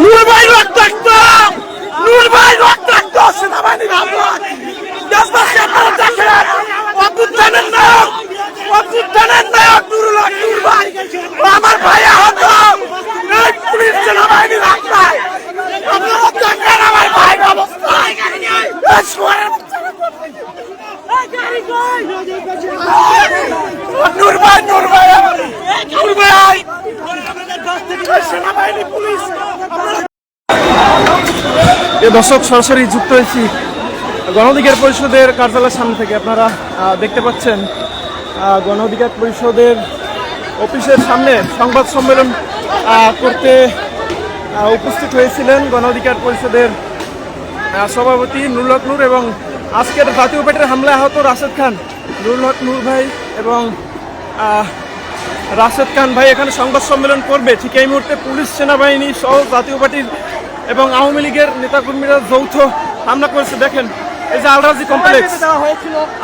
নূর ভাই রক্তাক্ত নূর ভাই রক্তাক্ত সেনাবাহিনী ভাবলাম দেশবাসী আপনারা দেখেন অভ্যুত্থানের নায়ক। অভ্যুত্থানের নায়ক নুরুল হক, নূর ভাই। আমার ভাই আহত। এই পুলিশ সেনাবাহিনী রাস্তায়। আপনারা দেখেন আমার ভাই অবস্থা ভাই নূর ভাই নূর ভাই এই দর্শক সরাসরি যুক্ত হয়েছি গণ অধিকার পরিষদের কার্যালয়ের সামনে থেকে। আপনারা দেখতে পাচ্ছেন আহ, গণ অধিকার পরিষদের অফিসের সামনে সংবাদ সম্মেলন করতে উপস্থিত হয়েছিলেন গণ অধিকার পরিষদের সভাপতি নুরুল হক নূর এবং আজকের জাতীয় পেটের হামলায় আহত রাশেদ খান। নুরুল হক নূর ভাই এবং রাশেদ খান ভাই এখানে সংবাদ সম্মেলন করবে। ঠিক এই মুহূর্তে পুলিশ সেনাবাহিনী সহ জাতীয় পার্টির এবং আওয়ামী লীগের নেতাকর্মীরা যৌথ হামলা করেছে। দেখেন এই যে আলরাজি কমপ্লেক্স।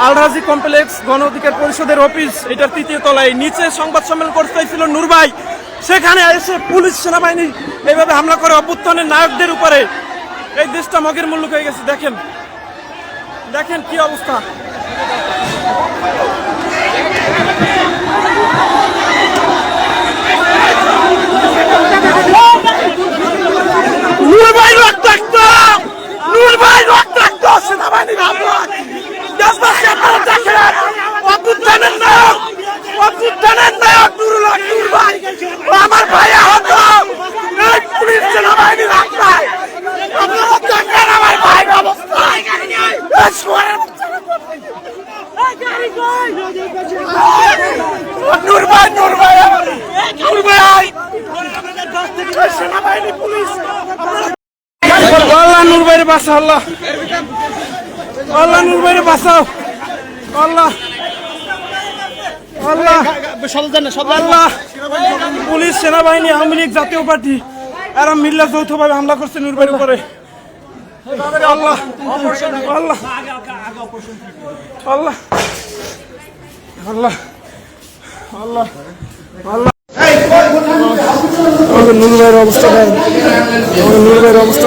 আলরাজি কমপ্লেক্স গণ অধিকার পরিষদের অফিস এটার তৃতীয় তলায়। নিচে সংবাদ সম্মেলন করতে চাইছিল নূর ভাই। সেখানে এসে পুলিশ সেনাবাহিনী এইভাবে হামলা করে অভ্যুত্থানের নায়কদের উপরে। এই দেশটা মগের মুল্লুক হয়ে গেছে। দেখেন দেখেন কি অবস্থা নূর ভাই রক্তাক্ত নূর ভাই রক্তাক্ত সেনাবাহিনী ভাবলাম দেশবাসী আপনারা দেখেন অভ্যুত্থানের নায়ক অভ্যুত্থানের নায়ক নুরুল হক নূর ভাই ও আমার ভাই আহত এই পুলিশ সেনাবাহিনী রাস্তায় আপনারা দেখেন আমার ভাই অবস্থা এই শুয়ারের নূর ভাই নূর ভাই নূর ভাই এই সেনাবাহিনী পুলিশ আপনারা আল্লাহ নূর ভাইরে বাঁচাও আল্লাহ। আল্লাহ নূর ভাইরে বাঁচাও আল্লাহ আল্লাহ আল্লাহ। পুলিশ সেনাবাহিনী আওয়ামী লীগ জাতীয় পার্টি। এরা মিল্লা যৌথভাবে হামলা করছে নূর ভাইয়ের উপরে। আল্লাহ। আল্লাহ। আল্লাহ। আল্লাহ। আল্লাহ। আল্লাহ আমাদের নূর ভাইয়ের অবস্থা নূর ভাইয়ের অবস্থা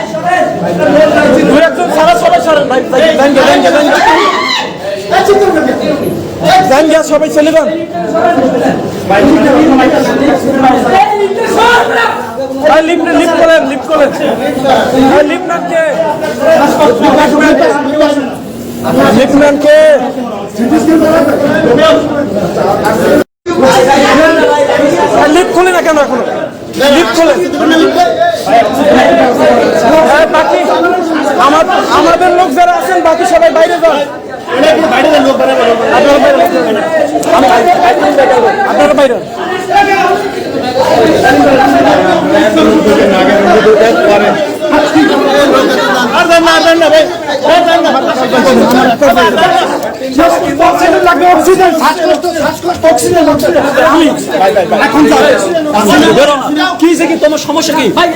দুই একজন সারা সবাই সরেন। ভাই গে, সবাই চলে যান ভাই লিফট লিফট করেন লিফট করেন। ভাই লিফট ম্যান কে লিফট ম্যান খুলে না কেন এখনও? লিফট খুলে। আমার আমাদের লোক যারা আছেন বাকি সবাই বাইরে যান। আপনারা বাইরে কি তোমার সমস্যা কি?